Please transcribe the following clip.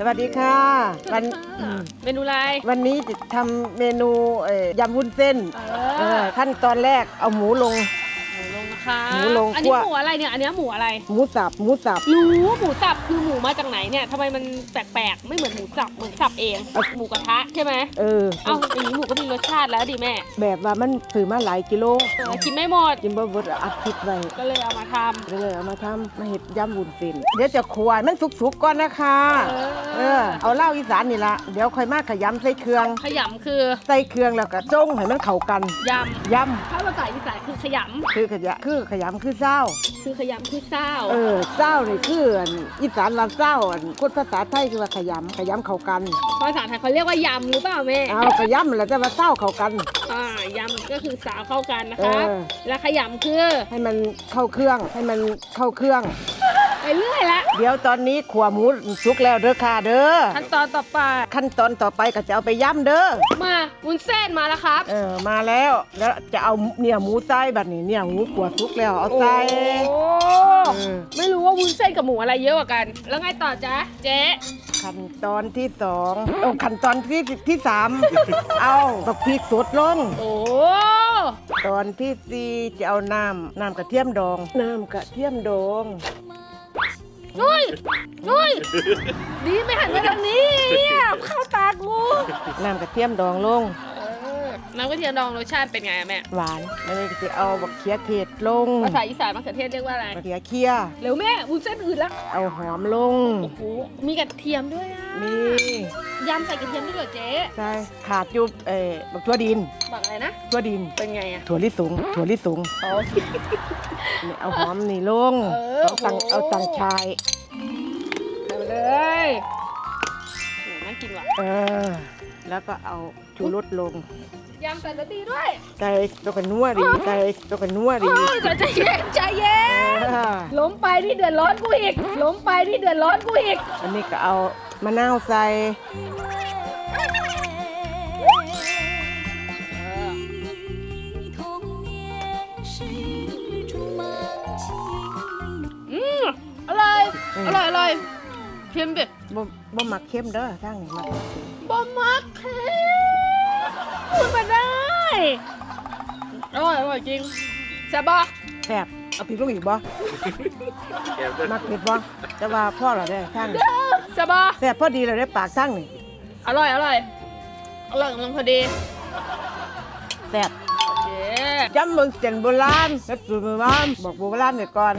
สวัสดีค่ะวันอืมเมนูอะไรวันนี้จะทำเมนูเอ่อยำวุ้นเส้นเอเออขั้นตอนแรกเอาหมูลงหมูลงนะ คะหมูลงอันนี้คั่วหมูอะไรเนี่ย อันนี้หมูอะไรหมูสับหมูสับรู้หมูสับคือหมูมาจากไหนเนี่ยทำไมมันแปลกๆ ไม่เหมือนหมูสับ เหมือนสับเอง หมูกระทะใช่ไหมเออ เอ้าอย่างนี้หมูก็มีรสชาติแล้วดิแม่แบบว่ามันถือมาหลายกิโลเออกินไม่หมด กินบ่เบิดอัดคลิปไว้ก็เลยเอามาทำ ก็เลยเอามาทำมาเห็ดยำวุ้นเส้นเดี๋ยวจะขวายมันสุกๆก่อนนะคะ เอเออ เอาเหล้าอีสานนี่ละเดี๋ยวค่อยมาขยำใส่เครื่อง ขยำคือใส่เครื่องแล้วก็จงให้มันเข้ากันยยำถ้าภาษาอีสานคือขยำคือขยะคือขยำคือเศร้าำคือขยำคือเศร้าเออเศร้านี่คืออันอีสานลาเศร้าอันคนภาษาไทยคือว่าขยำขยำเข้ากันภาษาไทยเขาเรียกว่ายำหรือเปล่าแม่เอาขยำแล้วจะมาเศร้าเข้ากันอ่ายำก็คือสาวเข้ากันนะเอคะอแล้วขยำคือให้มันเข้าเครื่องให้มันเข้าเครื่อง ไปเรื่อยละเดี๋ยวตอนนี้ขัวหมูสุกแล้วเด้อค่ะเด้อ ขั้นตอนต่อไป ขั้นตอนต่อไปก็จะเอาไปย่ำเด้อ มาวุ้นเส้นมาแล้วครับ เออมาแล้วแล้วจะเอาเนี่ยหมูใส่แบบนี้เนี่ยหมูขัวสุกแล้วเอาใส่ โอ้เออ ไม่รู้ว่าวุ้นเส้นกับหมูอะไรเยอะกว่ากัน แล้วไงต่อจ๊ะ เจ๊ขั้นตอนที่สองเอาขั้นตอนที่ที่สาม เอาบักพริกสดลง โอ้ตอนที่สี่จะเอาน้ำน้ำกระเทียมดอง น้ำกระเทียมดอง ช่วยช่วยดีไม่หันมาทางนี้อ่ยเข้าตากูน้ำกระเทียมดองลง น้ำกระเทียมดองรสชาติเป็นไงอะแม่ หวานแล้วนี่ก็จะเอาบักเขียเทศลงภาษาอีสานมะเขือเทศเรียกว่าอะไร บักเขียเคี่ยเร็วแม่วุ้นเส้นอื่นละเอาหอมลง โอ้โห มีกระเทียมด้วยอะมียำใส่กระเทียมด้วยเหรอเจ๊ใช่ขาดอยุบเอ่อบักทั่วดินบอกอะไรนะ ทั่วดิน เป็นไงอะถั่วลิสงถั่วลิสงโอเคนี่เอาหอมนี่ลงเออเอาตังโอ้โห เอาตังชายใส่ไปเลยโหน่ากินว่ะ เออ แล้วก็เอาชูรสลง ยำใส่กะทิด้วยไก่ตัวกันนัวดีไก่ตัวกันนัวดีอ้ยใจเย็นใจเย็นล้มไปที่เดือดร้อนกูอีกล้มไปที่เดือดร้อนกูอีกอันนี้ก็เอามะนาวใส่อร่อยอร่อยอร่อยเค็มดิบ่บ่มักเค็มเด้อทางนี้มักบ่มักเค็ม พูดมาได้อร่อยอร่อยจริงแซ่บปะแซ่บเอาพริกลงอีกบ่มักเผ็ดบ่แต่ว่าพ่อเราได้อทางนี้แซ่บปะแซ่บพอดีเราได้ปากทางนี่อร่อยอร่อยอร่อยกำลังพอดีแซ่บโอเคจำเมืองเส้นโบราณแล้วสูตรโบราณบอกโบราณไว้ก่อน